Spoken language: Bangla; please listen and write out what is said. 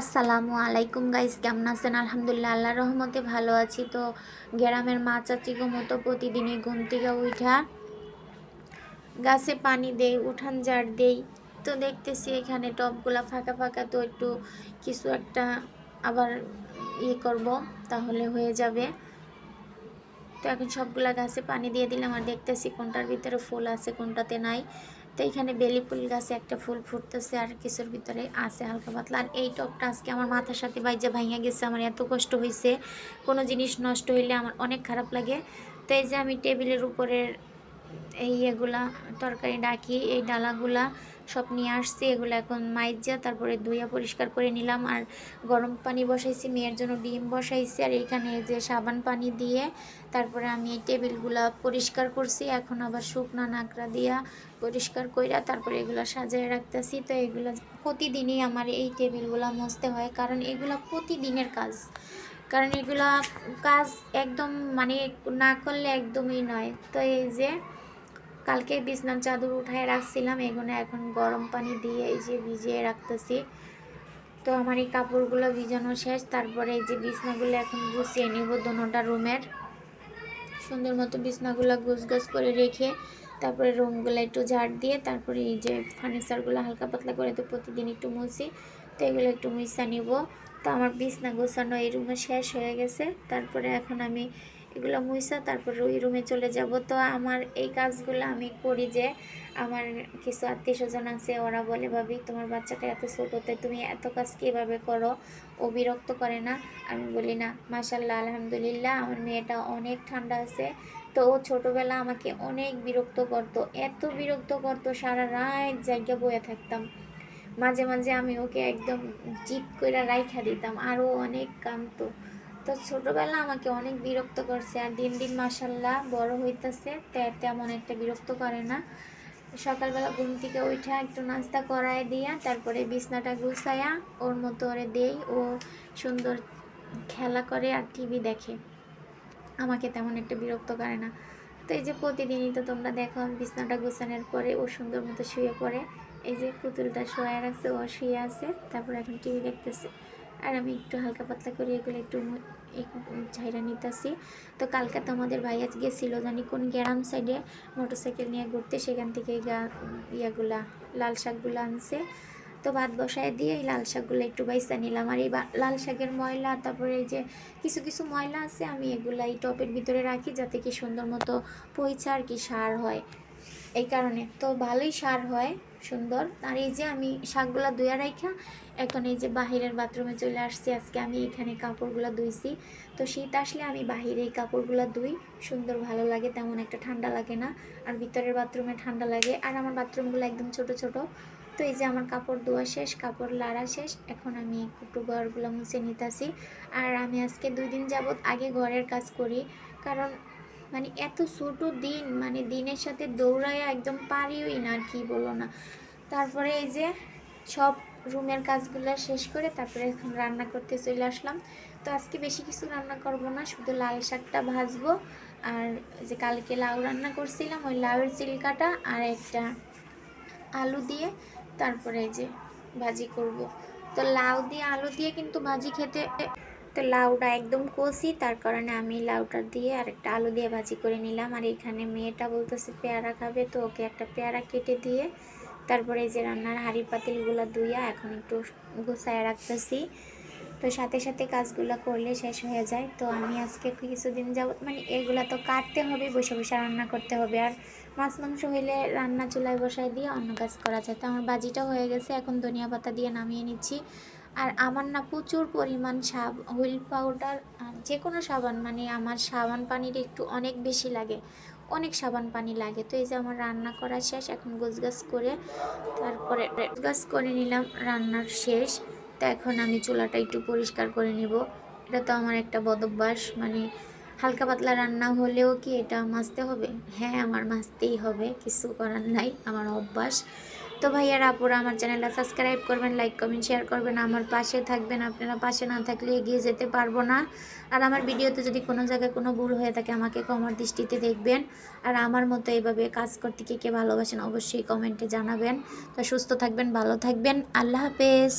আসসালামু আলাইকুম গাইস, কেমন আছেন? আলহামদুলিল্লাহ আল্লাহ রহমতে ভালো আছি। তো গ্রামের মা চাচি গো মতো প্রতিদিনই ঘুম থেকে উঠা গাছে পানি দেই, উঠান ঝাড় দেই। তো দেখতেছি এখানে টবগুলা ফাঁকা ফাঁকা, তো একটু কিছু একটা আবার ইয়ে করব, তাহলে হয়ে যাবে। তো এখন সবগুলা গাছে পানি দিয়ে দিলাম, আর দেখতেছি কোনটার ভিতরে ফুল আছে, কোনটাতে নাই। তো এখানে বেলি ফুল গাছে একটা ফুল ফুটতেছে আর কিছুর ভিতরে আছে হালকা পাতলা। আর এই টপটা আজকে আমার মাথার সাথে বাইজা ভাইয়া গেছে, আমার এত কষ্ট হয়েছে কোনো জিনিস নষ্ট হইলে আমার অনেক খারাপ লাগে। তো এই যে আমি টেবিলের উপরের এই ইয়েগুলা, তরকারি ডাকি, এই ডালাগুলা সব নিয়ে আসছি, এগুলো এখন মাইজা, তারপরে ধুইয়া পরিষ্কার করে নিলাম আর গরম পানি বসাইছি, মেয়ের জন্য ডিম বসাইছি আর এখানে যে সাবান পানি দিয়ে তারপরে আমি এই টেবিলগুলা পরিষ্কার করছি, এখন আবার শুকনা নাকড়া দিয়া পরিষ্কার কইরা তারপরে এগুলো সাজিয়ে রাখতেছি। তো এগুলো প্রতিদিনই আমার এই টেবিলগুলো মুছতে হয়, কারণ এগুলো প্রতিদিনের কাজ। কারণ এগুলা কাজ একদম মানে না করলে একদমই নয়। তো এই যে কালকে বিছনার চাদর উঠায় রাখছিলাম এগুলো এখন গরম পানি দিয়ে এই যে ভিজিয়ে রাখতেছি। তো আমার এই কাপড়গুলো ভিজানো শেষ, তারপরে এই যে বিছনাগুলো এখন গুছিয়ে নিব দোনোটা রুমের। সুন্দর মতো বিছনাগুলো গুছ করে রেখে, তারপরে রুমগুলো একটু ঝাড় দিয়ে, তারপরে এই যে ফার্নিচারগুলো হালকা পাতলা করে তো প্রতিদিন একটু মুছি, তো এগুলো একটু মুছা নিব। তো আমার বিছনা গোছানো এই রুমে শেষ হয়ে গেছে, তারপরে এখন আমি এগুলো মুইসা তারপর ওই রুমে চলে যাব। তো আমার এই কাজগুলো আমি করি যে, আমার কিছু আত্মীয় স্বজন আছে, ওরা বলে, ভাবি, তোমার বাচ্চাটা এত ছোটোতে তুমি এত কাজ কীভাবে করো? ও বিরক্ত করে না? আমি বলি, না মাসাল্লাহ আলহামদুলিল্লাহ, আমার মেয়েটা অনেক ঠান্ডা আছে। তো ও ছোটোবেলা আমাকে অনেক বিরক্ত করতো, এত বিরক্ত করতো, সারা রাত জায়গা বয়ে থাকতাম। মাঝে মাঝে আমি ওকে একদম জিপ করে রাইখা দিতাম আরও অনেক কাঁদতো। তো ছোটোবেলা আমাকে অনেক বিরক্ত করছে আর দিন দিন মাসাল্লাহ বড় হইতেছে তেমন একটা বিরক্ত করে না। সকালবেলা ঘুম থেকে উঠা একটু নাস্তা করায় দিয়া তারপরে বিছনাটা গুছায়া ওর মতো ওরে দেই, ও সুন্দর খেলা করে আর টিভি দেখে। আমাকে তেমন একটা বিরক্ত করে না। তো এই যে প্রতিদিনই তো তোমরা দেখো বিছনাটা গুছানোর পরে ও সুন্দর মতো শুয়ে পড়ে। এই যে পুতুলটা শোয়া রাখছে ও শুয়ে আছে, তারপর এখন টিভি দেখতেছে। আর আমি একটু হালকা পাতলা করে এগুলো একটু ঝাইরা নিতেছি। তো কালকে তো আমাদের ভাই আজ গেছিল, জানি কোন গ্রাম সাইডে মোটরসাইকেল নিয়ে ঘুরতে, সেখান থেকে ইয়াগুলা, লাল শাকগুলো আনছে। তো ভাত বসায় দিয়ে এই লাল শাকগুলো একটু বাইসা নিলাম। আর এই লাল শাকের ময়লা, তারপরে এই যে কিছু কিছু ময়লা আছে, আমি এগুলা এই টপের ভিতরে রাখি যাতে কি সুন্দর মতো পইচা আর কি সার হয়। এই কারণে। তো ভালোই সার হয়, সুন্দর। আর এই যে আমি শাকগুলা ধুয়া রাখা এখন এই যে বাহিরের বাথরুমে চলে আসছি, আজকে আমি এখানে কাপড়গুলো ধুইছি। তো শীত আসলে আমি বাহিরে এই কাপড়গুলো ধুই, সুন্দর ভালো লাগে, তেমন একটা ঠান্ডা লাগে না। আর ভিতরের বাথরুমে ঠান্ডা লাগে, আর আমার বাথরুমগুলো একদম ছোট ছোট। তো এই যে আমার কাপড় ধোয়া শেষ, কাপড় লাড়া শেষ, এখন আমি একটু ঘরগুলো মুছে নিতেছি। আর আমি আজকে দুই দিন যাবৎ আগে ঘরের কাজ করি, কারণ মানে এত ছোট দিন মানে দিনের সাথে দৌড়ায় একদম পারিওই না আর কি বলো না। তারপরে এই যে সব রুমের কাজগুলো শেষ করে তারপরে এখন রান্না করতে চলে আসলাম। তো আজকে বেশি কিছু রান্না করব না, শুধু লাল শাকটা ভাজবো। আর যে কালকে লাউ রান্না করছিলাম, ওই লাউয়ের চিলকাটা আর একটা আলু দিয়ে তারপরে এই যে ভাজি করব। তো লাউ দিয়ে, আলু দিয়ে কিন্তু ভাজি খেতে তো লাউটা একদম কষি, তার কারণে আমি লাউটা দিয়ে আর একটা আলু দিয়ে ভাজি করে নিলাম। আর এখানে মেয়েটা বলতেছে পেয়ারা খাবে, তো ওকে একটা পেয়ারা কেটে দিয়ে তারপরে যে রান্নার হাঁড়ি পাতিলগুলো ধুইয়া এখন একটু গুছায় রাখতেছি। তো সাথে সাথে কাজগুলো করলে শেষ হয়ে যায়। তো আমি আজকে কিছুদিন যাব মানে এগুলো তো কাটতে হবে, বসে বসে রান্না করতে হবে। আর মাছ মাংস হইলে রান্না চুলায় বসায় দিয়ে অন্য কাজ করা যায়। তো আমার বাজিটা হয়ে গেছে, এখন ধনিয়া পাতা দিয়ে নামিয়ে নিচ্ছি। আর আমার না প্রচুর পরিমাণ সাব, হুইল পাউডার যে কোনো সাবান মানে আমার সাবান পানির একটু অনেক বেশি লাগে। অনেক সাবান পানি লাগে। তো এই যে আমার রান্না করা শেষ, এখন গাছ করে তারপরে গাছ করে নিলাম, রান্নার শেষ। তো এখন আমি চুলাটা একটু পরিষ্কার করে নিব। এটা তো আমার একটা বদভ্যাস মানে হালকা পাতলা রান্না হলেও কি এটা মাজতে হবে? হ্যাঁ আমার মাজতেই হবে, কিছু করার নাই, আমার অভ্যাস। তো ভাইয়ার আপুরা, আমার চ্যানেলটা সাবস্ক্রাইব করবেন, লাইক কমেন্ট, শেয়ার করবেন, আমার পাশে থাকবেন। আপনারা পাশে না থাকলে এগিয়ে যেতে পারব না। আর আমার ভিডিওতে যদি কোনো জায়গায় কোনো ভুল হয়ে থাকে, আমাকে কমার দৃষ্টিতে দেখবেন। আর আমার মতো এইভাবে কাজ করতে কে কে ভালোবাসেন, অবশ্যই কমেন্টে জানাবেন। তো সুস্থ থাকবেন, ভালো থাকবেন। আল্লাহ হাফেজ।